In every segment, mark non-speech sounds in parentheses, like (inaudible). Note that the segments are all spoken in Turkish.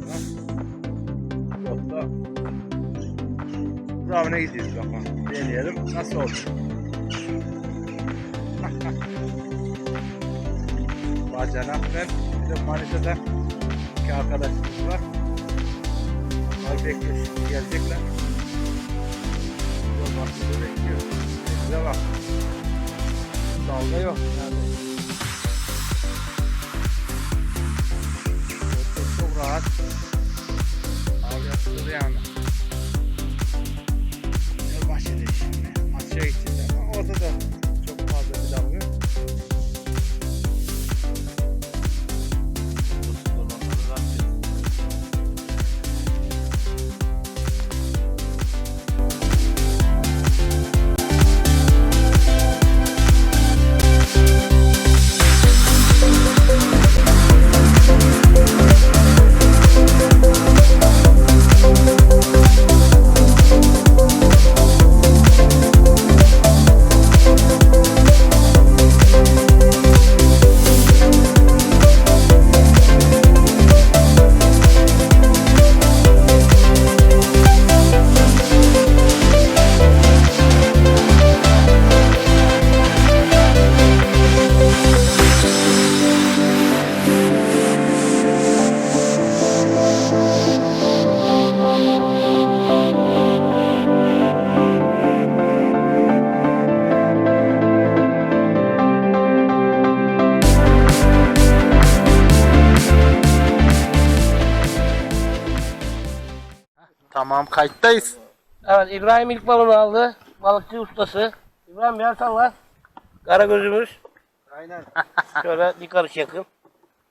tarafına. Yok da Bravo'na gidiyoruz bakalım. Deneyelim. Nasıl olur? (laughs) Bacanak ben. Bir de Manisa'da iki arkadaşımız var. Onlar bekliyor şimdi gelecekler. Yol başında bekliyor. Bize bak. Dalga yok. Yani. Çok, çok rahat. Abi yapılır yani. Yol Tamam kayıttayız. Evet İbrahim ilk balonu aldı. Balıkçı ustası. İbrahim bir salla. Kara gözümüz. Aynen. (laughs) Şöyle bir karış yakın.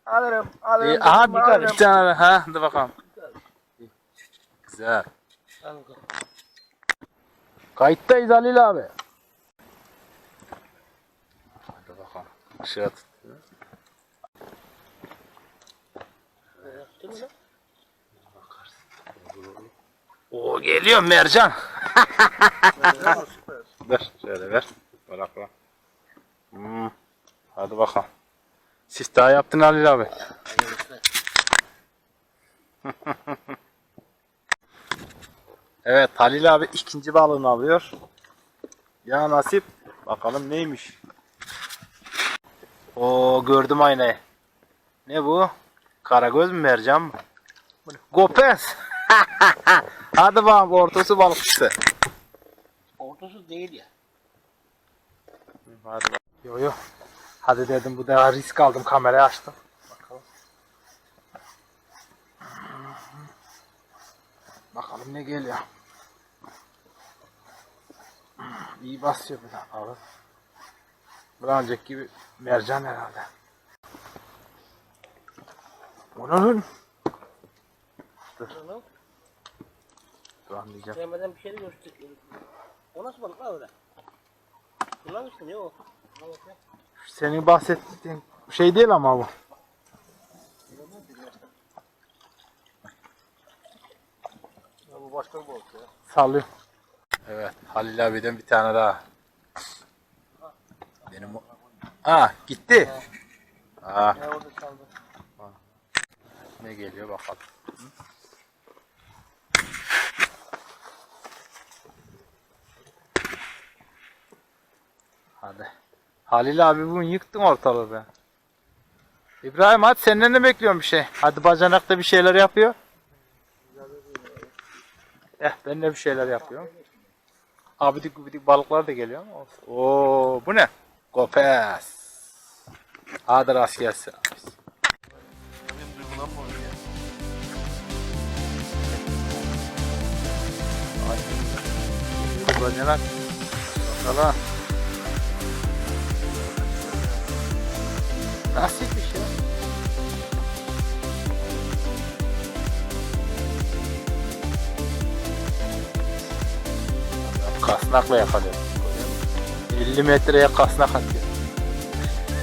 Alırım. Alırım. İyi, aha bir alırım. bir tane ha hadi bakalım. Güzel. Kayıttayız Halil abi. Hadi bakalım. Işığa tut. Değil lan? Oo geliyor mercan. (laughs) ver şöyle ver. Bırak bırak. Hmm. Hadi bakalım. Siz daha yaptın Halil abi. (laughs) Evet Halil abi ikinci balığını alıyor. Ya nasip. Bakalım neymiş. O gördüm aynayı. Ne bu? Karagöz mü mercan mı? Gopez. (laughs) Hadi bakalım ortası balıkçısı. Ortası değil ya. Hadi bak. Yo yo. Hadi dedim bu da risk aldım kamerayı açtım. Bakalım. Bakalım ne geliyor. İyi basıyor bu da abi. Bu da önceki gibi mercan herhalde. Onun. Dur. Dur anlayacağım. Sevmeden bir şey de gösteriyor. O nasıl balık lan öyle? Bunlar işte ne o? Balık ya. Senin bahsettiğin şey değil ama bu. Ya bu başka bir balık ya. Sallıyor. Evet, Halil abiden bir tane daha. Benim o... Aa, gitti. Aa, Ya orada kaldı. ne geliyor bakalım. Hı? Hadi. Halil abi bugün yıktın ortalığı be. İbrahim hadi senden de bekliyorum bir şey. Hadi bacanakta bir şeyler yapıyor. Eh ben de bir şeyler yapıyorum. Abidik gubidik balıklar da geliyor ama. Oo bu ne? Gopez. Hadi rast gelsin. Bacanak. Bakalım. Nasipmiş ya. Kasnakla yakalıyor. 50 metreye kasnak atıyor.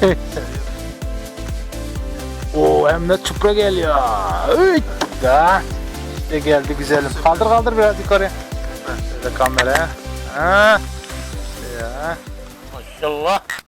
(laughs) Oo hem de çupra geliyor. Üy! Da. İşte geldi güzelim. Kaldır kaldır biraz yukarı. Şöyle kameraya. Ha. Ya. Maşallah.